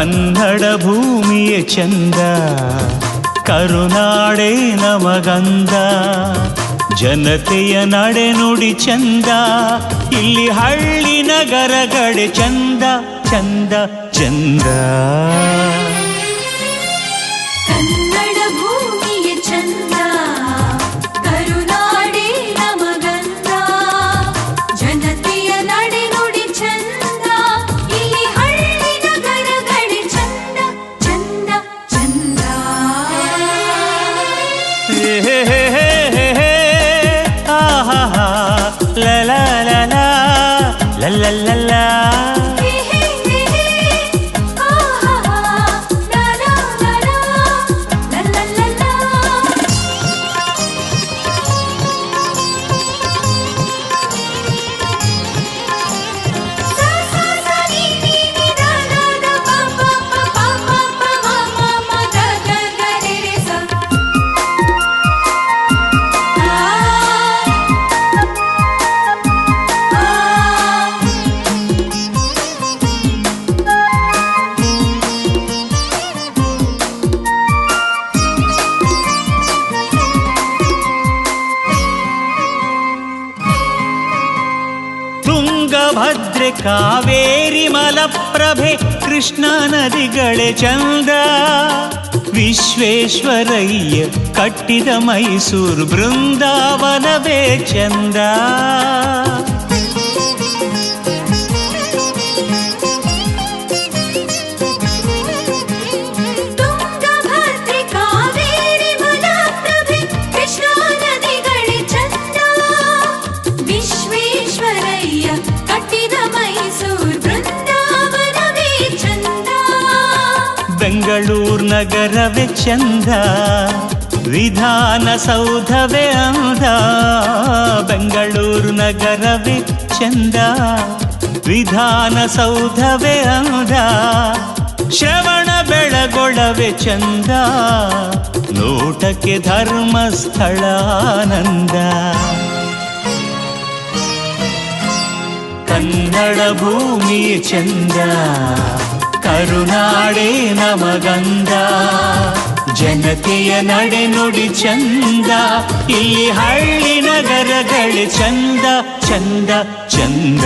ಕನ್ನಡ ಭೂಮಿಯ ಚಂದ. ಕರುನಾಡೆ ನಮಗಂದ. ಜನತೆಯ ನಡೆ ನುಡಿ ಚಂದ. ಇಲ್ಲಿ ಹಳ್ಳಿ ನಗರಗಡೆ ಚಂದ ಚಂದ ಚಂದ. ತುಂಗಭದ್ರೆ ಕಾವೇರಿ ಮಲಪ್ರಭೆ ಕೃಷ್ಣ ನದಿಗಳೇ ಚಂದ ವಿಶ್ವೇಶ್ವರಯ್ಯ ಕಟ್ಟಿದ ಮೈಸೂರು ಬೃಂದಾವನವೇ ಚಂದ ಬೆಂಗಳೂರು ನಗರವೇ ಚಂದ, ವಿಧಾನಸೌಧವೇ ಅಂದ. ಬೆಂಗಳೂರು ನಗರವೇ ಚಂದ, ವಿಧಾನಸೌಧವೇ ಅಂದ. ಶ್ರವಣ ಬೆಳಗೊಳವೇ ಚಂದ, ನೋಟಕ್ಕೆ ಧರ್ಮಸ್ಥಳ ಆನಂದ ಕನ್ನಡ ಭೂಮಿಯ ಚಂದ. ಕರುನಾಡೆ ನಮಗಂದ. ಜನತೆಯ ನಡೆ ನುಡಿ ಚಂದ. ಇಲ್ಲಿ ಹಳ್ಳಿ ನಗರಗಳು ಚಂದ ಚಂದ ಚಂದ.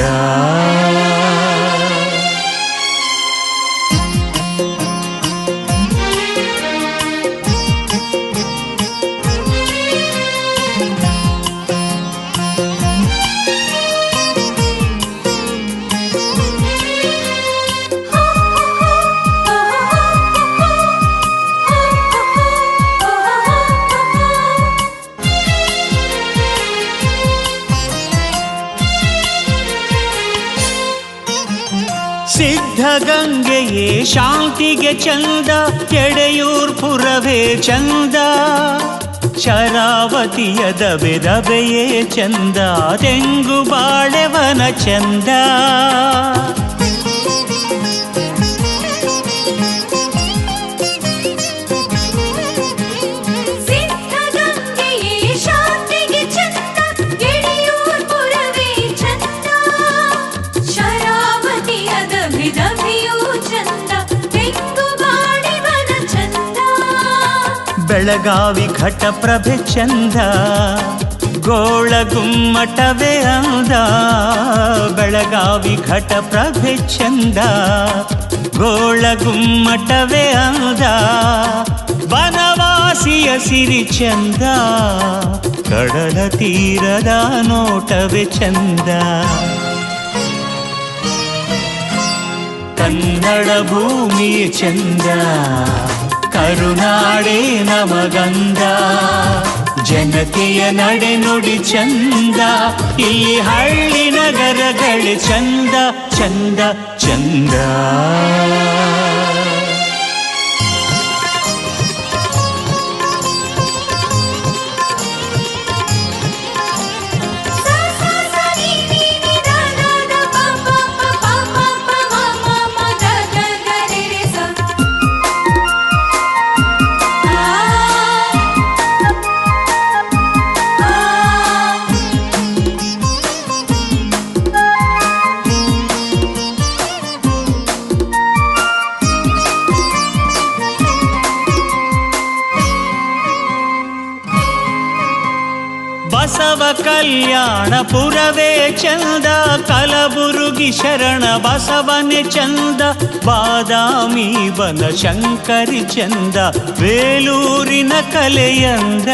ಸಿದ್ಧಗಂಗೆಯೇ ಶಾಂತಿಗೆ ಚಂದ ಎಡೆಯೂರ್ ಪುರವೇ ಚಂದ. ಶರಾವತಿಯ ದಬೆ ಚಂದ ತೆಂಗು ಬಾಳೆವನ ಚಂದ. ಬೆಳಗಾವಿ ಘಟಪ್ರಭೆ ಚಂದ ಗೋಳ ಗುಮ್ಮಟವೇ ಅಂದ ಬೆಳಗಾವಿ ಘಟಪ್ರಭೆ ಚಂದ ಗೋಳ ಗುಮ್ಮಟವೇ ಅಂದ ವನವಾಸಿಯ ಸಿರಿ ಚಂದ ಕಡಲ ತೀರದ ನೋಟವೇ ಚಂದ ಕನ್ನಡ ಭೂಮಿಯ ಚಂದ ಕರುನಾಡೆ ನಮಗಂದ. ಜನತೆಯ ನಡೆ ನುಡಿ ಚಂದ. ಇಲ್ಲಿ ಹಳ್ಳಿ ನಗರಗಳು ಚಂದ ಚಂದ ಚಂದ. ಬಸವ ಕಲ್ಯಾಣ ಪುರವೇ ಚಂದ ಕಲಬುರುಗಿ ಶರಣ ಬಸವನೆ ಚಂದ ಬಾದಾಮಿ ಬನ ಶಂಕರಿ ಚಂದ ಬೇಲೂರಿನ ಕಲೆಯಂದ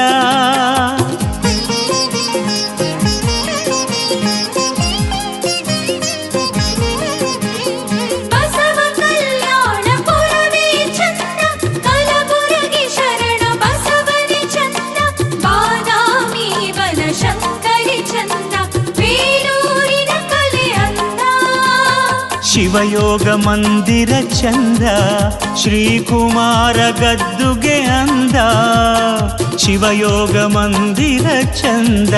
ಶಿವಯೋಗ ಮಂದಿರ ಚಂದ ಶ್ರೀಕುಮಾರ ಗದ್ದುಗೆ ಅಂದ ಶಿವಯೋಗ ಮಂದಿರ ಚಂದ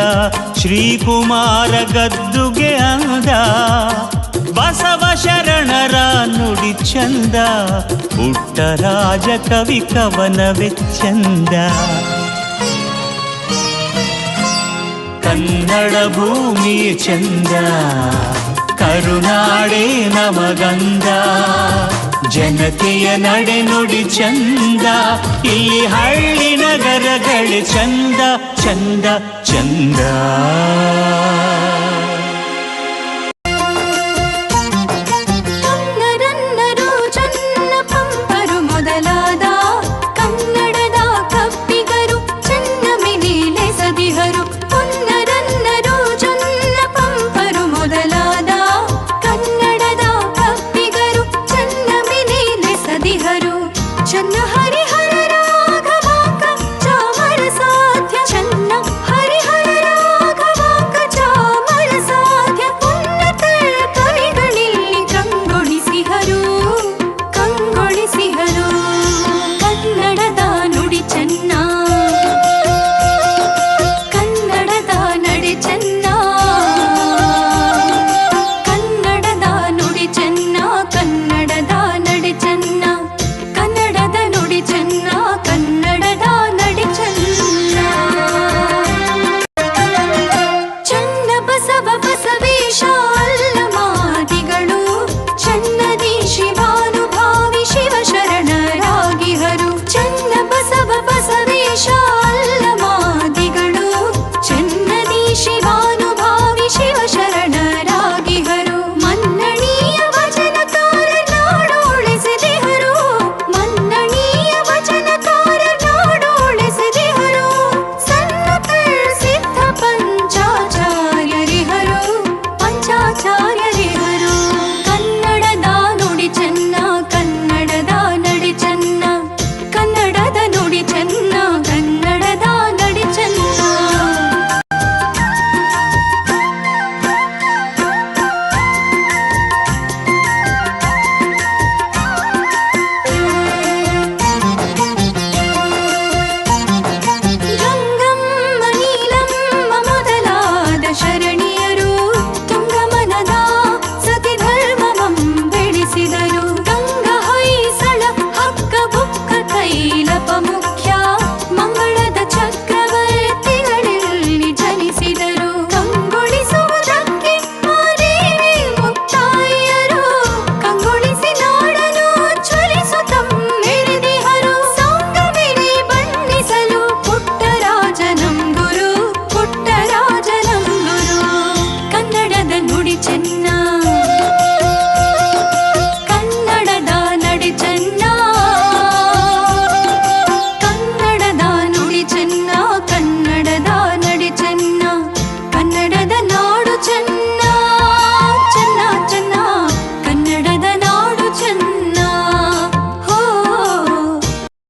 ಶ್ರೀಕುಮಾರ ಗದ್ದುಗೆ ಅಂದ ಬಸವ ಶರಣರ ನುಡಿ ಚಂದ ಪುಟ್ಟರಾಜ ಕವಿ ಕವನವೆ ಚಂದ ಕನ್ನಡ ಭೂಮಿ ಚಂದ ಕರುನಾಡೆ ನಮಗಂದ. ಜನತೆಯ ನಡೆ ನುಡಿ ಚಂದ. ಇಲ್ಲಿ ಹಳ್ಳಿ ನಗರಗಳು ಚಂದ ಚಂದ ಚಂದ.